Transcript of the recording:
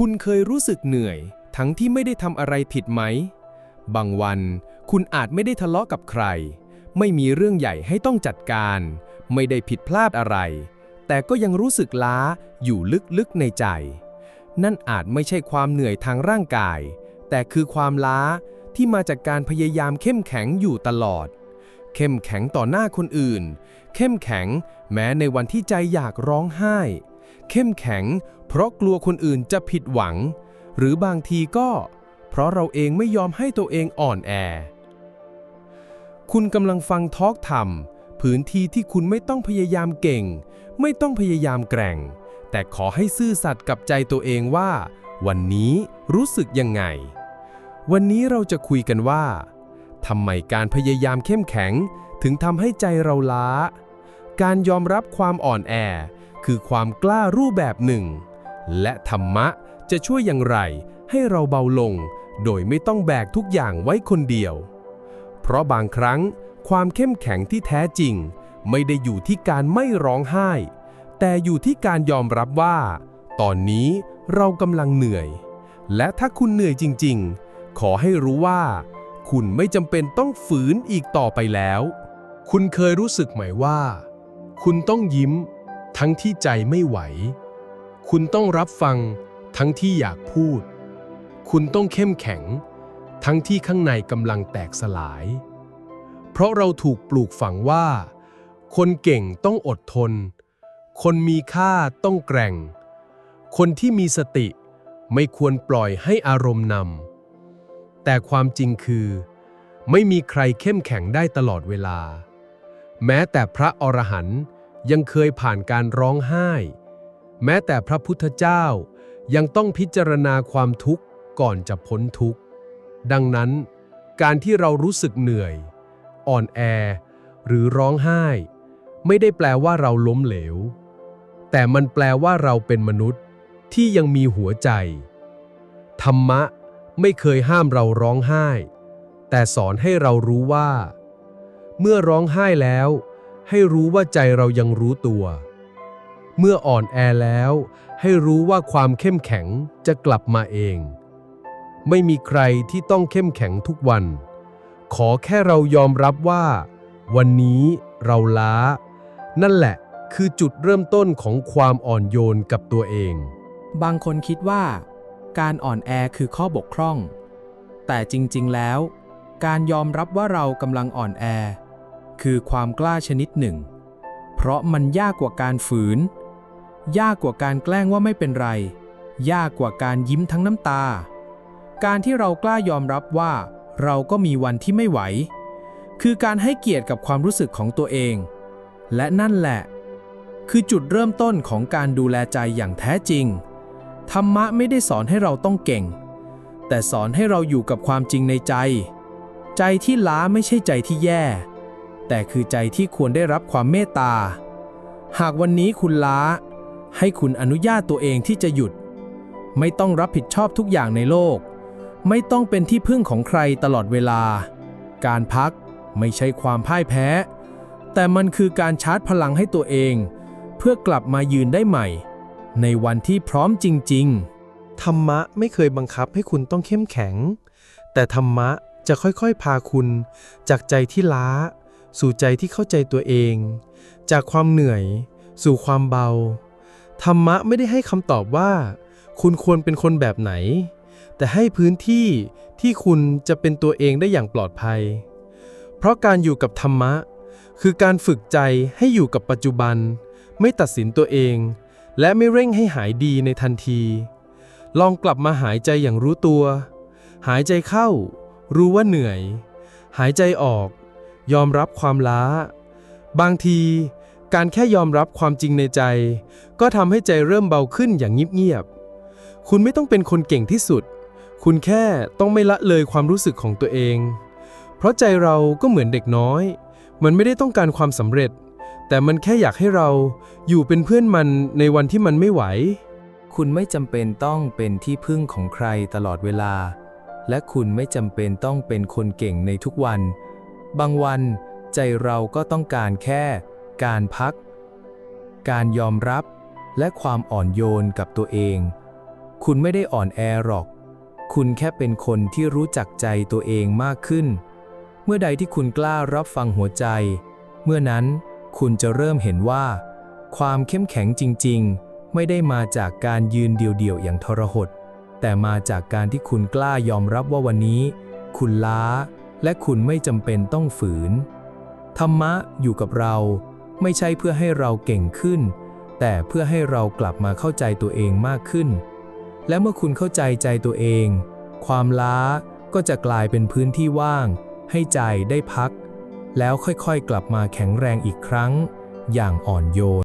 คุณเคยรู้สึกเหนื่อย ทั้งที่ไม่ได้ทำอะไรผิดไหม บางวัน คุณอาจไม่ได้ทะเลาะกับใคร ไม่มีเรื่องใหญ่ให้ต้องจัดการ ไม่ได้ผิดพลาดอะไร แต่ก็ยังรู้สึกล้าอยู่ลึกๆในใจ นั่นอาจไม่ใช่ความเหนื่อยทางร่างกาย แต่คือความล้าที่มาจากการพยายามเข้มแข็งอยู่ตลอด เข้มแข็งต่อหน้าคนอื่น เข้มแข็งแม้ในวันที่ใจอยากร้องไห้ เข้มแข็ง เพราะกลัวคนอื่นจะผิดหวัง หรือบางทีก็ เพราะเราเองไม่ยอมให้ตัวเองอ่อนแอ คุณกำลังฟังทอล์กธรรมพื้นที่ที่คุณไม่ต้องพยายามเก่ง ไม่ต้องพยายามแกร่ง แต่ขอให้ซื่อสัตย์กับใจตัวเองว่า วันนี้รู้สึกยังไง วันนี้เราจะคุยกันว่าทำไมการพยายามเข้มแข็ง ถึงทำให้ใจเราล้า การยอมรับความอ่อนแอ คือความกล้ารูปแบบหนึ่ง และธรรมะจะช่วยอย่างไรให้เราเบาลง โดยไม่ต้องแบกทุกอย่างไว้คนเดียว เพราะบางครั้งความเข้มแข็งที่แท้จริง ไม่ได้อยู่ที่การไม่ร้องไห้ แต่อยู่ที่การยอมรับว่า ตอนนี้เรากำลังเหนื่อย และถ้าคุณเหนื่อยจริง ๆ ขอให้รู้ว่า คุณไม่จำเป็นต้องฝืนอีกต่อไปแล้ว คุณเคยรู้สึกไหมว่า คุณต้องยิ้ม ทั้งที่ใจไม่ไหว คุณต้องรับฟัง ทั้งที่อยากพูด คุณต้องเข้มแข็ง ทั้งที่ข้างในกำลังแตกสลาย เพราะเราถูกปลูกฝังว่า คนเก่งต้องอดทน คนมีค่าต้องแกร่ง คนที่มีสติไม่ควรปล่อยให้อารมณ์นำ แต่ความจริงคือ ไม่มีใครเข้มแข็งได้ตลอดเวลา แม้แต่พระอรหันต์ ยังเคยผ่านการร้องไห้ แม้แต่พระพุทธเจ้ายังต้องพิจารณาความทุกข์ก่อนจะพ้นทุกข์ ดังนั้น การที่เรารู้สึกเหนื่อย อ่อนแอ หรือร้องไห้ ไม่ได้แปลว่าเราล้มเหลว แต่มันแปลว่าเราเป็นมนุษย์ที่ยังมีหัวใจ ธรรมะไม่เคยห้ามเราร้องไห้ แต่สอนให้เรารู้ว่า เมื่อร้องไห้แล้ว ให้รู้ว่าใจเรายังรู้ตัว เมื่ออ่อนแอแล้ว ให้รู้ว่าความเข้มแข็งจะกลับมาเอง ไม่มีใครที่ต้องเข้มแข็งทุกวัน ขอแค่เรายอมรับว่า วันนี้เราล้า นั่นแหละคือจุดเริ่มต้นของความอ่อนโยนกับตัวเอง บางคนคิดว่า การอ่อนแอคือข้อบกพร่อง แต่จริง ๆ แล้ว การยอมรับว่าเรากำลังอ่อนแอ คือความกล้าชนิดหนึ่ง เพราะมันยากกว่าการฝืน ยากกว่าการแกล้งว่าไม่เป็นไร ยากกว่าการยิ้มทั้งน้ำตา การที่เรากล้ายอมรับว่า เราก็มีวันที่ไม่ไหว คือการให้เกียรติกับความรู้สึกของตัวเอง และนั่นแหละ คือจุดเริ่มต้นของการดูแลใจอย่างแท้จริง ธรรมะไม่ได้สอนให้เราต้องเก่ง แต่สอนให้เราอยู่กับความจริงในใจ ใจที่ล้าไม่ใช่ใจที่แย่ แต่คือใจที่ควรได้รับความเมตตา หากวันนี้คุณล้า ให้คุณอนุญาตตัวเองที่จะหยุด ไม่ต้องรับผิดชอบทุกอย่างในโลก ไม่ต้องเป็นที่พึ่งของใครตลอดเวลา การพักไม่ใช่ความพ่ายแพ้ แต่มันคือการชาร์จพลังให้ตัวเอง เพื่อกลับมายืนได้ใหม่ ในวันที่พร้อมจริง ๆ ธรรมะไม่เคยบังคับให้คุณต้องเข้มแข็ง แต่ธรรมะจะค่อยๆ พาคุณ จากใจที่ล้า สู่ใจที่เข้าใจตัวเอง จากความเหนื่อย สู่ความเบา ธรรมะไม่ได้ให้คำตอบว่า คุณควรเป็นคนแบบไหน แต่ให้พื้นที่ที่คุณจะเป็นตัวเองได้อย่างปลอดภัย เพราะการอยู่กับธรรมะ คือการฝึกใจให้อยู่กับปัจจุบัน ไม่ตัดสินตัวเอง และไม่เร่งให้หายดีในทันที ลองกลับมาหายใจอย่างรู้ตัว หายใจเข้า รู้ว่าเหนื่อย หายใจออก ยอมรับความล้า บางที การแค่ยอมรับความจริงในใจ ก็ทำให้ใจเริ่มเบาขึ้นอย่างเงียบๆคุณไม่ต้องเป็นคนเก่งที่สุด คุณแค่ต้องไม่ละเลยความรู้สึกของตัวเอง เพราะใจเราก็เหมือนเด็กน้อย มันไม่ได้ต้องการความสำเร็จ แต่มันแค่อยากให้เราอยู่เป็นเพื่อนมันในวันที่มันไม่ไหว คุณไม่จำเป็นต้องเป็นที่พึ่งของใครตลอดเวลา และคุณไม่จำเป็นต้องเป็นคนเก่งในทุกวัน บางวันใจเราก็ต้องการแค่ การพัก การยอมรับ และความอ่อนโยนกับตัวเอง คุณไม่ได้อ่อนแอหรอก คุณแค่เป็นคนที่รู้จักใจตัวเองมากขึ้น เมื่อใดที่คุณกล้ารับฟังหัวใจ เมื่อนั้นคุณจะเริ่มเห็นว่า ความเข้มแข็งจริง ๆ ไม่ได้มาจากการยืนเดี่ยวๆอย่างทรหดแต่มาจากการที่คุณกล้ายอมรับว่าวันนี้ คุณล้า และคุณไม่จำเป็นต้องฝืน ธรรมะอยู่กับเรา ไม่ใช่เพื่อให้เราเก่งขึ้น แต่เพื่อให้เรากลับมาเข้าใจตัวเองมากขึ้น และเมื่อคุณเข้าใจใจตัวเอง ความล้าก็จะกลายเป็นพื้นที่ว่าง ให้ใจได้พัก แล้วค่อยๆกลับมาแข็งแรงอีกครั้ง อย่างอ่อนโยน